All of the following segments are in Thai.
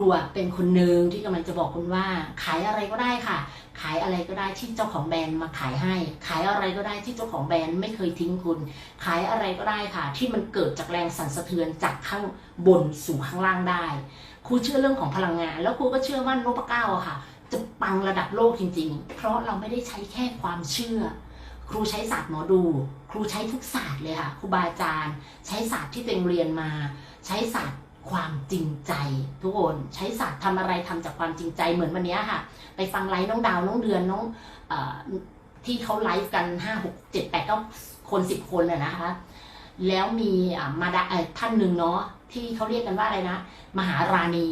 ครัวเป็นคนหนึ่งที่กำลังจะบอกคุณว่า ขายอะไรก็ได้ค่ะ ขายอะไรก็ได้ที่เจ้าของแบรนด์มาขายให้ ขายอะไรก็ได้ที่เจ้าของแบรนด์ไม่เคยทิ้งคุณ ขายอะไรก็ได้ค่ะ ที่มันเกิดจากแรงสั่นสะเทือนจากข้างบนสู่ข้างล่างได้ ครูเชื่อเรื่องของพลังงาน แล้วครูก็เชื่อว่านพเก้าอะค่ะ จะปังระดับโลกจริง ๆ เพราะเราไม่ได้ใช้แค่ความเชื่อ ครูใช้ศาสตร์หมอดู ครูใช้ทุกศาสตร์เลยค่ะครูบาอาจารย์ ใช้ศาสตร์ที่ตัวเองเรียนมา ใช้ศาสตร์ ความจริงใจ ทุกคนใช้ศาสตร์ทำอะไรทำจากความจริงใจเหมือนวันนี้ค่ะ ไปฟังไลฟ์น้องดาวน้องเดือนน้องอที่เขาไลฟ์กันห้าหกเจ็ดแปดเก้าคนสิบคนเลยนะคะ แล้วมีมาดาท่านหนึ่งเนาะที่เขาเรียกกันว่าอะไรนะ มหาราณี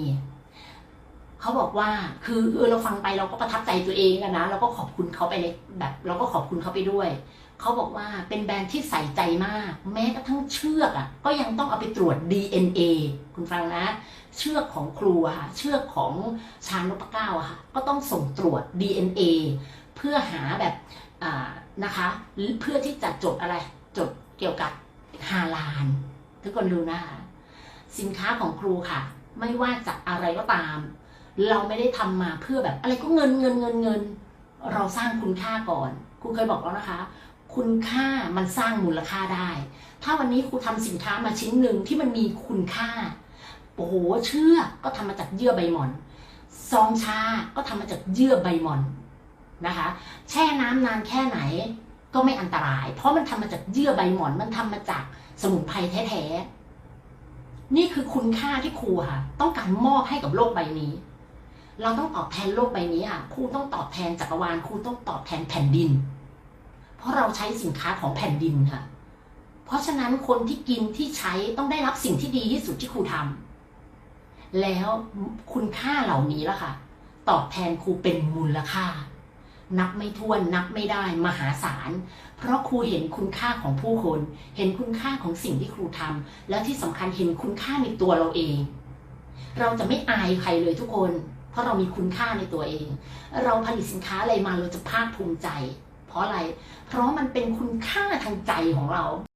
เขาบอกว่าคือเออเราฟังไปเราก็ประทับใจตัวเองกันนะเราก็ขอบคุณเขาไปเลยแบบ เราก็ขอบคุณเขาไปด้วย เขาบอกว่าเป็นแบรนด์ที่ใส่ใจมาก แม้กระทั่งเชือกอะก็ยังต้องเอาไปตรวจ DNA คุณฟังนะ เชือกของครูค่ะเชือกของชานพเก้าค่ะก็ต้องส่งตรวจ DNA เพื่อหาแบบอ่านะคะหรือเพื่อที่จะจดอะไรจดเกี่ยวกับฮาลาลทุกคนดูนะคะสินค้าของครูค่ะ ไม่ว่าจะอะไรก็ตาม เราไม่ได้ทำมาเพื่อแบบอะไรก็เงินเงินเงินเงิน เราสร้างคุณค่าก่อนครูเคยบอกแล้วนะคะ คุณค่ามันสร้างมูลค่าได้ ถ้าวันนี้ครูทำสินค้ามาชิ้นหนึ่งที่มันมีคุณค่า โอ้โห เชือกก็ทำมาจากเยื่อใบหมอน ซองชา ก็ทำมาจากเยื่อใบหมอนนะคะ แช่น้ำนานแค่ไหนก็ไม่อันตราย เพราะมันทำมาจากเยื่อใบหมอน มันทำมาจากสมุนไพรแท้ๆ นี่คือคุณค่าที่ครูค่ะ ต้องการมอบให้กับโลกใบนี้ เราต้องตอบแทนโลกใบนี้ค่ะ ครูต้องตอบแทนจักรวาล ครูต้องตอบแทนแผ่นดิน ราะเราใช้สินค้าของแผ่นดินค่ะ เพราะฉะนั้นคนที่กินที่ใช้ต้องได้รับสิ่งที่ดีที่สุดที่ครูทำแล้วคุณค่าเหล่านี้ละค่ะ ตอบแทนครูเป็นมูลค่า นับไม่ถ้วนนับไม่ได้มหาศาล เพราะครูเห็นคุณค่าของผู้คน เห็นคุณค่าของสิ่งที่ครูทำแล้วที่สำคัญเห็นคุณค่าในตัวเราเอง เราจะไม่อายใครเลยทุกคน เพราะเรามีคุณค่าในตัวเอง เราผลิตสินค้าอะไรมาเราจะภาคภูมิใจ เพราะอะไร เพราะมันเป็นคุณค่าทางใจของเรา